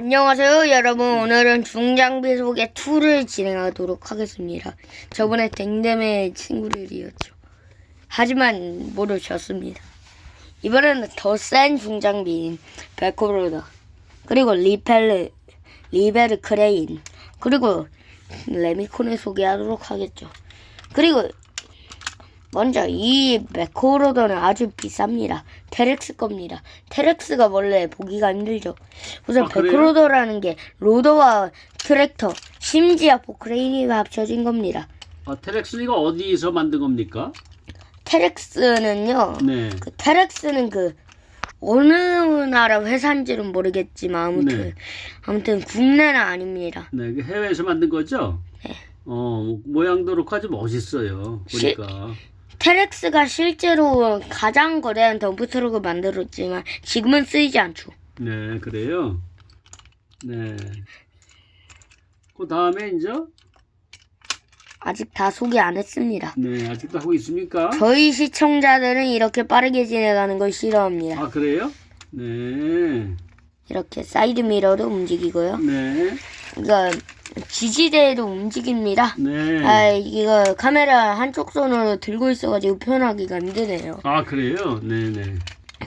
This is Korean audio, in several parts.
안녕하세요 여러분. 오늘은 중장비 소개 2를 진행하도록 하겠습니다. 저번에 댕댐의 친구들이었죠. 하지만 모두 졌습니다. 이번에는 더 센 중장비인 베코로다 그리고 리펠르 리베르 크레인 그리고 레미콘을 소개하도록 하겠죠. 그리고 먼저 이 메코로더는 아주 비쌉니다. 테렉스 겁니다. 테렉스가 원래 보기가 힘들죠. 우선 아? 베크로더라는 게 로더와 트랙터, 심지어 포크레인이 합쳐진 겁니다. 아, 테렉스가 어디서 만든 겁니까? 테렉스는요, 네. 그 테렉스는 그 어느 나라 회사인지는 모르겠지만 아무튼 네. 아무튼 국내는 아닙니다. 네, 그 해외에서 만든 거죠? 네. 어, 모양도 그렇고 아주 멋있어요. 시- 보니까. 테렉스가 실제로 가장 거대한 덤프트럭을 만들었지만 지금은 쓰이지 않죠. 네, 그래요. 네. 그 다음에 이제 아직 다 소개 안 했습니다. 네, 아직도 하고 있습니까? 저희 시청자들은 이렇게 빠르게 진행하는 걸 싫어합니다. 아, 그래요? 네. 이렇게 사이드 미러도 움직이고요. 네. 이거 지지대도 움직입니다. 네. 아 이거 카메라 한쪽 손으로 들고 있어가지고 표현하기가 힘드네요. 아, 그래요? 네, 네.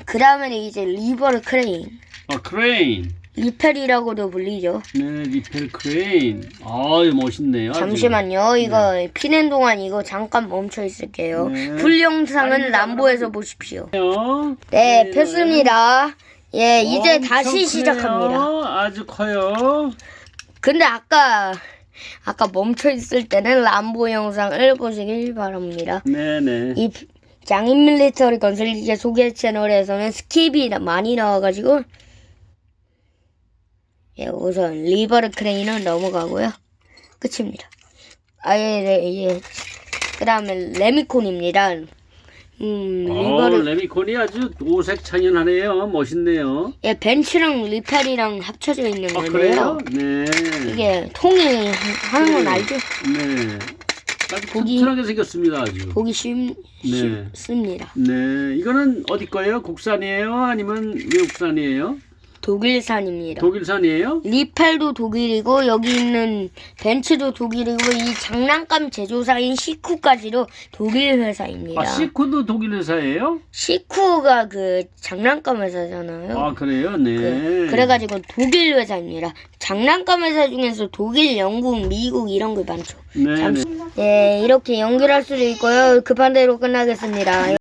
그 다음에는 이제 리버를 크레인, 아, 크레인. 리펠이라고도 불리죠. 네, 리펠 크레인. 아유, 멋있네요. 잠시만요. 이거 피는 동안 이거 잠깐 멈춰 있을게요. 네. 풀 영상은. 람보에서 보십시오. 요 네, 폈습니다. 예, 이제 엄청 다시 크네요. 시작합니다. 아주 커요. 근데 아까 아까 멈춰 있을 때는 람보 영상을 보시길 바랍니다. 네네. 이 장인 밀리터리 건설기계 소개 채널에서는 스킵이 많이 나와가지고 예, 우선 리버르 크레인은 넘어가고요. 끝입니다. 아예 예, 예. 그 다음에 레미콘입니다. 음 어, 리버르 레미콘이 아주 오색 찬연하네요. 멋있네요. 예 벤츠랑 리펠이랑 합쳐져 있는 아. 그래요? 네. 이게 통이 하는 건 알죠? 네. 아주 보기- 튼튼하게 생겼습니다. 아주. 보기 쉽, 네. 쉽습니다. 네. 이거는 어디 거예요? 국산이에요? 아니면 외국산이에요? 독일산입니다. 독일산이에요? 리펠도 독일이고 여기 있는 벤츠도 독일이고 이 장난감 제조사인 시쿠까지도 독일 회사입니다. 아, 시코도 독일 회사예요? 시쿠가 그 장난감 회사잖아요. 아, 그래요? 네. 그, 그래가지고 독일 회사입니다. 장난감 회사 중에서 독일, 영국, 미국 이런 거 많죠. 네. 네. 네, 이렇게 연결할 수도 있고요. 급한 대로 끝나겠습니다.